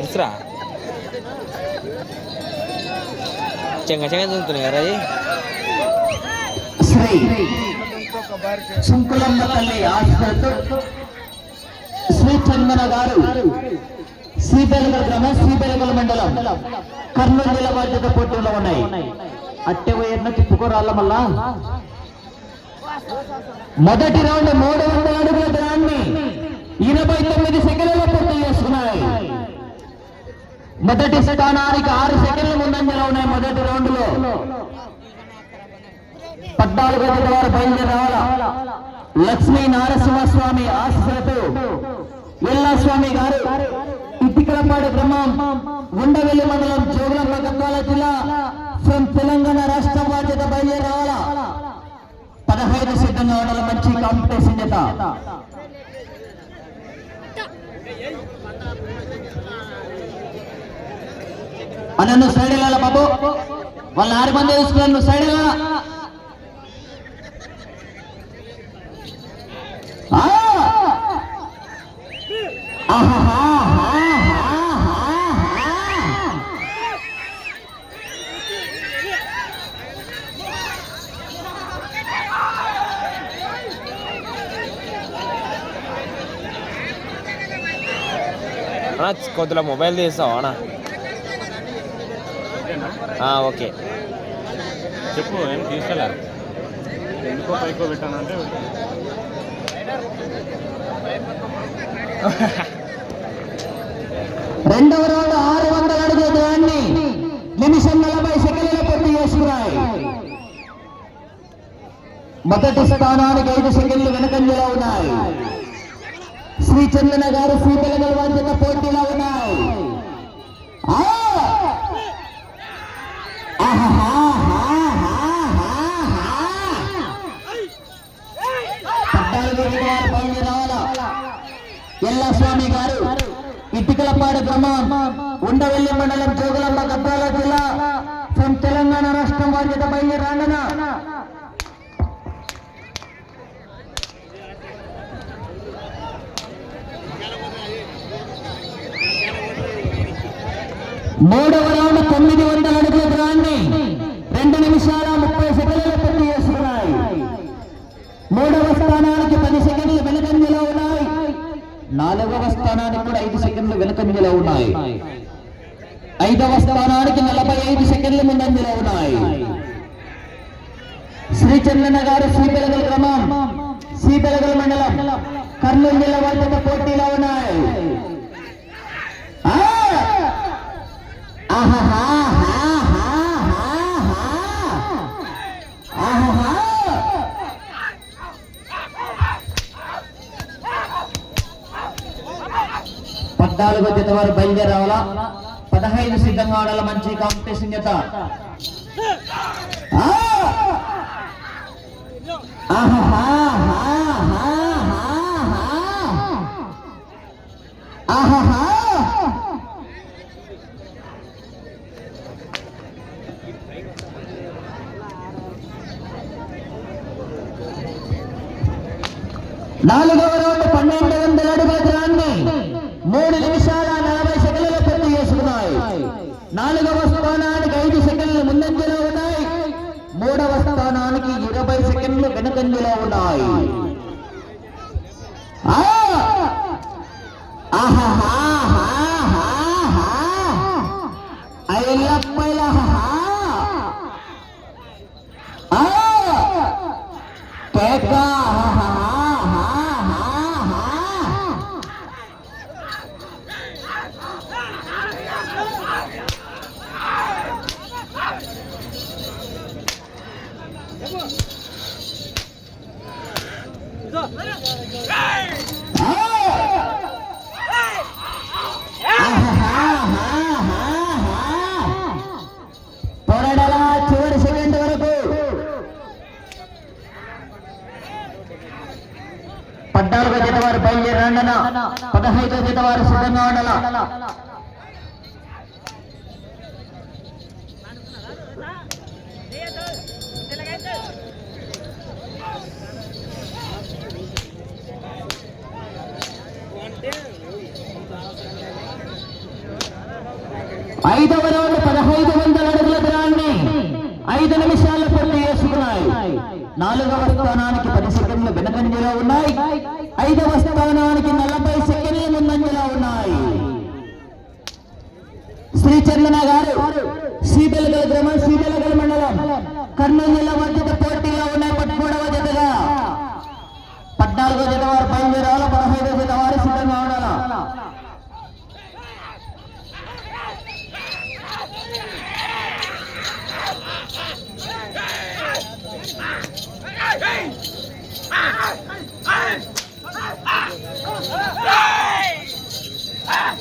ఇసురా చెంగ చెంగ చదువుతున్నాయి కదా అది శ్రీ సుంకులమ్మ తల్లి ఆశ్రతో శ్రీ చందన గారు శ్రీబెలగల గ్రామం శ్రీబెలగల మండలం కర్నూలు జిల్లా బాధ్యత పోటీలో ఉన్నాయి అట్టె వైర్న తిప్పుకోరాళ్ళ మళ్ళా. మొదటి రౌండ్ మూడు వందల అడుగుల దూరాన్ని ఎనభై తొమ్మిది చేసుకున్నాయి మొదటి స్థానానికి ఆరు సెకండ్ల ముందంజలో ఉన్నాయి మొదటి రౌండ్లో పద్నాలుగు గంటల వారు బయలుదేరి రావాలా? లక్ష్మీ నారసింహస్వామి ఆశీస్సులతో ఎల్లా స్వామి గారు ఇటికలపాడు గ్రామం ఉండవెల్లి మండలం జోగులంక గద్వాల జిల్లా ఫ్రమ్ తెలంగాణ రాష్ట్ర బాధ్యత బయలుదేరి రావాలా? పదహైదు సిద్ధంగా ఉండాలి మంచి కాంపిటీషన్ చేత. అన్న నువ్వు సైడ్ వెళ్ళాలా బాబు? వాళ్ళ ఆరు మంది తీసుకున్నాను నువ్వు సైడ్ వెళ్ళాలా? కొద్దిగా మొబైల్ తీస్తావా ఓకే. చెప్పు ఏం తీసుకెళ్ళారు ఎందుకో పైకో పెట్టానంటే రెండవ రౌండ్ ఆరు వందల అడుగుల దూరాన్ని నిమిషం నలభై సెకండ్ల పూర్తి చేసుకున్నాయి. మొదటి స్థానానికి ఐదు సెకండ్లు వెనకంజలో ఉన్నాయి. శ్రీ చందన గారు శ్రీ తెలంగాణ బాధ్యత పోటీలో ఉన్నాయి ఆ! ఆహాహాహాహాహా. పద్నాలుగు ఏళ్ళ వారు బయలుదేరి రావాలా ఎల్లా స్వామి గారు ఇటుకలపాడు గ్రామం ఉండవెల్లి మండలం జోగులమ్మ గద్వాల జిల్లా ఫ్రమ్ తెలంగాణ రాష్ట్రం బాధ్యత బయలుదేరాండన మూడవ రౌండ్ తొమ్మిది వందల నాలుగవ స్థానానికి కూడా ఐదు సెకండ్లు వెనకంజలో ఉన్నాయి. ఐదవ స్థానానికి నలభై ఐదు సెకండ్లు ముందంజలో ఉన్నాయి. శ్రీ చంద్రన్న గారు శ్రీపెలగల గ్రామం శ్రీపెలగల మండలం. కర్నూలు జిల్లా వాళ్ళతో పోటీలో ఉన్నాయి. ఆహాహా! పద్నాలుగో జత వారు బయలుదేరి పదహైదు సిద్ధంగా ఆడాల మంచి కాంపిటీషన్ జత? ఆహా వెనుకంజలో ఉన్నాయి పదహైదో జత వారు సిద్ధంగా ఉండాల? ఐదవ రౌండ్ పదహైదు వందల అడుగుల దూరాన్ని ఐదు నిమిషాలు పూర్తి చేసుకున్నాయి. నాలుగవ స్థానానికి పది సెకండ్లు వెనకంజలో ఉన్నాయి. ఐదవ స్థానానికి నలభై సెకండ్లు మధ్యలో ఉన్నాయి. శ్రీ చందన గారు శ్రీబెలగల గ్రామం శ్రీబెలగల మండలం కర్నూలు జిల్లా మధ్యత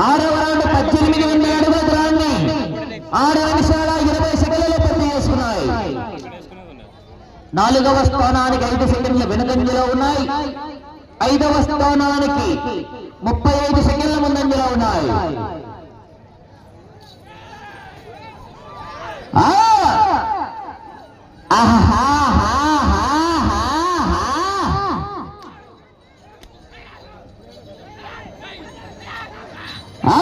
ఆరవ రౌండ్ పద్దెనిమిది వందల అడుగుల దూరాన్ని ఆరు నిమిషాల ఇరవై సెకండ్లలో పూర్తి చేసుకున్నాయి. నాలుగవ స్థానానికి ఐదు సెకండ్ల వెనుకంజలో ఉన్నాయి. ఐదవ స్థానానికి ముప్పై ఐదు సెకండ్ల ముందంజలో ఉన్నాయి ఆ! ఆహాహాహాహాహా. ఆ!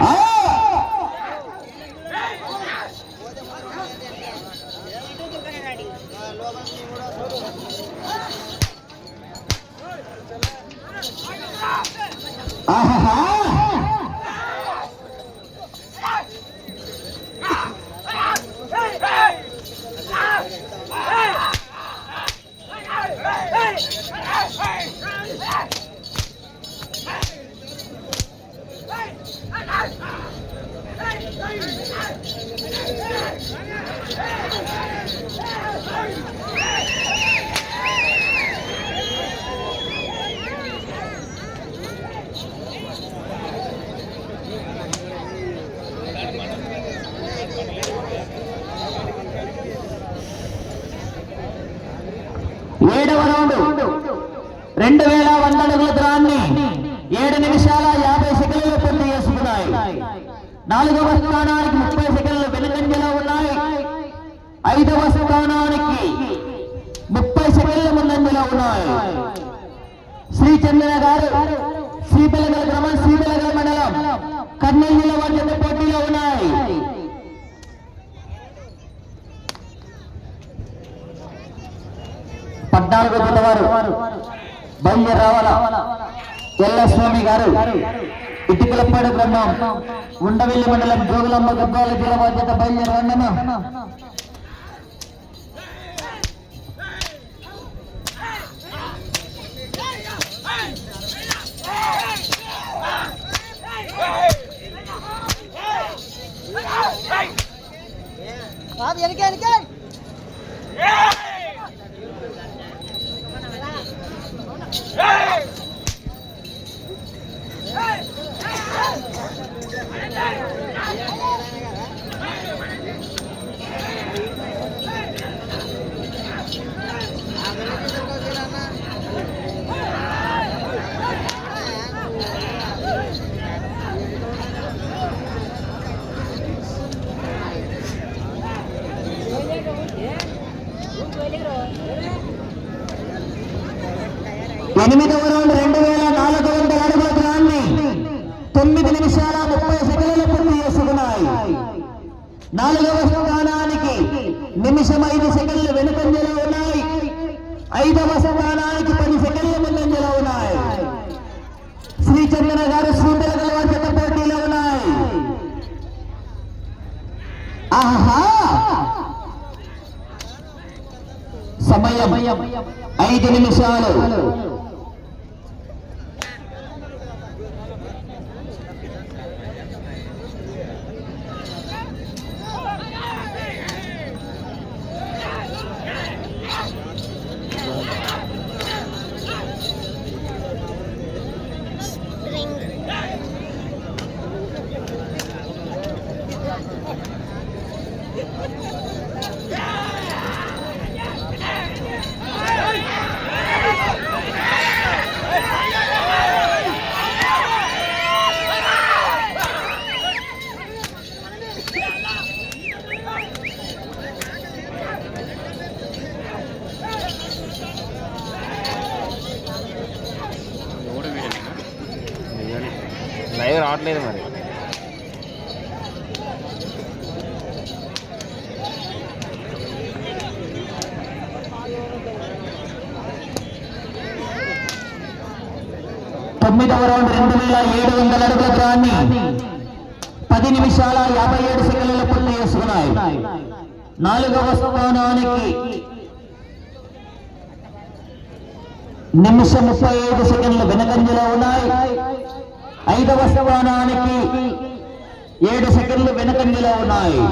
ఆ! ఆహాహా! నాలుగవ స్థానానికి ముప్పై సెకండ్లు వెనుకంజలో ఉన్నాయి. ఐదవ స్థానానికి ముప్పై సెకండ్ల ముందంజలో ఉన్నాయి. శ్రీ చంద్ర గారు శ్రీబెలగల గ్రామం శ్రీబెలగల మండలం కర్నూలు జిల్లా వారి పోటీలో ఉన్నాయి. పద్నాలుగు జత వారు బయలుదేరి రావాల ఎల్లస్వామి గారు ఇటుకలపాడు బ్రహ్మం ఉండవెల్లి మండలం జోగులమ్మ గబ్బాల జిల్లా వారి జత నాలుగవ స్థానానికి నిమిషం ఐదు సెకండ్లు వెనుకంజలో ఉన్నాయి. ఐదవ స్థానానికి పది సెకండ్ల ముందంజలో ఉన్నాయి. శ్రీ చందన గారు శ్రీపిలకల వారి జత పోటీలో ఉన్నాయి. ఆహా! సమయం ఐదు నిమిషాలు. రావట్లేదు మరి. తొమ్మిదవ రౌండ్ రెండు వేల ఏడు వందల అడుగుల దూరాన్ని పది నిమిషాల యాభై ఏడు సెకండ్లలో పూర్తి చేసుకున్నాయి. నాలుగవ స్థానానికి నిమిషం ముప్పై ఐదు సెకండ్లు వెనకంజలో ఉన్నాయి. ఐదవ స్థానానికి ఏడు సెకండ్లు వెనకంజలో ఉన్నాయి.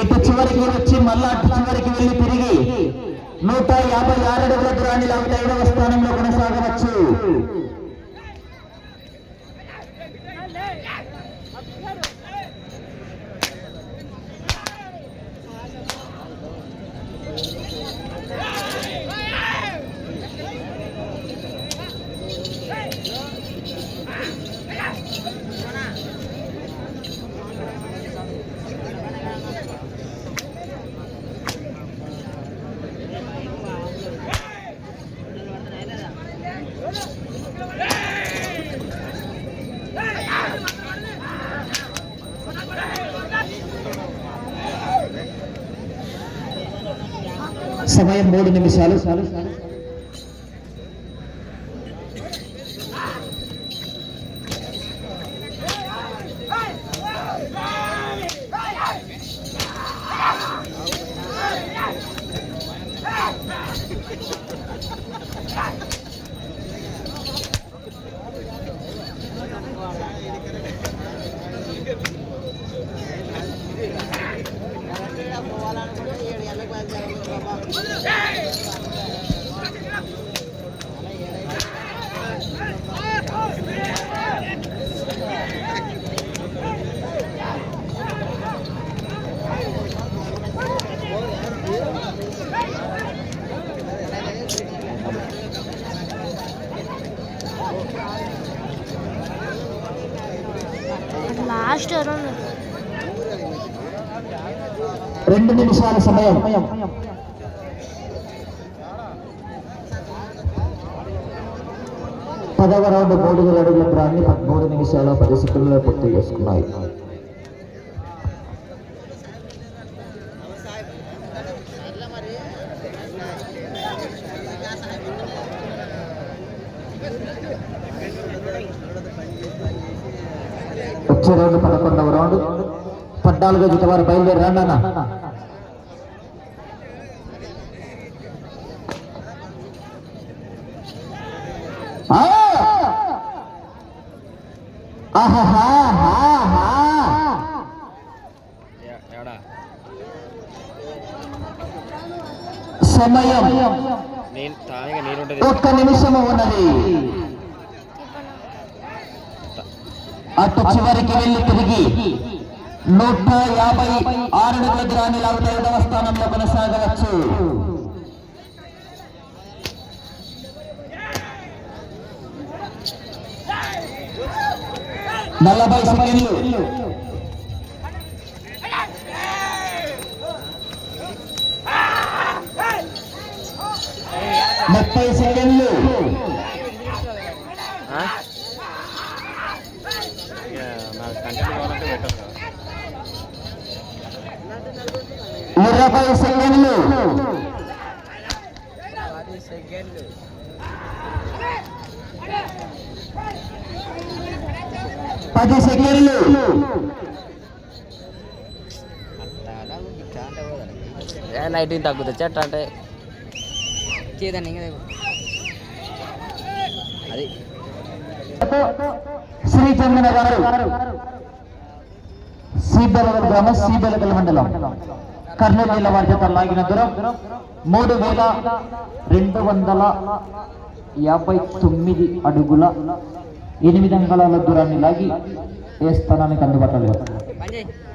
ఇటు చివరికి వచ్చి మళ్ళా అటు చివరికి వెళ్ళి తిరిగి నూట యాభై ఆరు అడుగుల దూరాన్ని లాగితే ఐదవ స్థానంలో కొనసాగవచ్చు. సమయం మూడు నిమిషాలు. లాస్ట్ రెండు నిమిషాల సమయం. పదవ రౌండ్ మూడు వేల అడుగుల ప్రాన్ని పదమూడు నిమిషాల పది సెకండ్లో పూర్తి చేసుకున్నాయి. వచ్చే రౌండ్ పదకొండవ రౌండ్. పద్నాలుగో జత వారు బయలుదేరి సమయం. ఒక్క నిమిషము ఉన్నది. అటు చివరికి వెళ్ళి తిరిగి నూట యాభై ఆరు అడుగుల దూరాన్ని లాగితే ఐదవ స్థానంలో కొనసాగవచ్చు. నలభై సెకండ్లు. ముప్పై సెకండ్లు. ఇరవై సెకండ్లు. పది సెకండ్లు. లైటింగ్ తగ్గుతుంది చెట్ట అంటే. అది. శ్రీ చందన గారు. సీబెలగల్ గ్రామం సీబెలగల్ మండలం. కర్నూలు జిల్లా వారి చేత లాగిన దూరం మూడు వేల రెండు వందల యాభై తొమ్మిది అడుగుల ఎనిమిది అంగళాల దూరాన్ని లాగి ఏ స్థానానికి అందుబాటులో లేదు